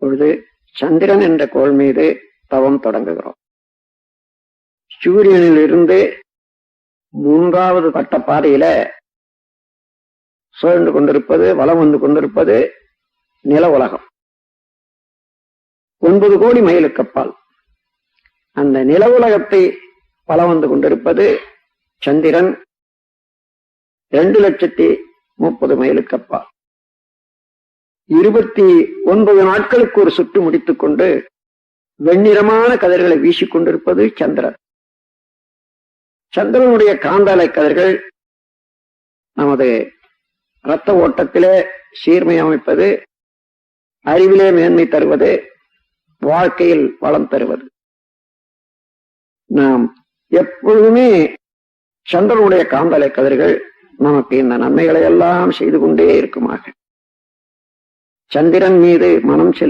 பொழுது சந்திரன் என்ற கோள் மீது தவம் தொடங்குகிறோம். சூரியனிலிருந்து மூன்றாவது பட்ட பாதையில சுழன்று கொண்டிருப்பது வலம் வந்து கொண்டிருப்பது நில உலகம். ஒன்பது கோடி மைலுக்கு அப்பால். அந்த நில உலகத்தை வலம் வந்து கொண்டிருப்பது சந்திரன். இரண்டு லட்சத்தி முப்பது மைலுக்கு அப்பால். இருபத்தி ஒன்பது நாட்களுக்கு ஒரு சுற்று முடித்துக் கொண்டு வெண்ணிறமான கதிர்களை வீசிக் கொண்டிருப்பது சந்திரன். சந்திரனுடைய காந்தாலை கதிர்கள் நமது இரத்த ஓட்டத்திலே சீர்மை அமைப்பது அறிவிலே மேன்மை தருவது வாழ்க்கையில் வளம் தருவது நாம் எப்பொழுதுமே சந்திரனுடைய காந்தலை கதிர்கள் நமக்கு இந்த நன்மைகளை எல்லாம் செய்து கொண்டே இருக்குமாக. சந்திரன் மீது மனம் செல்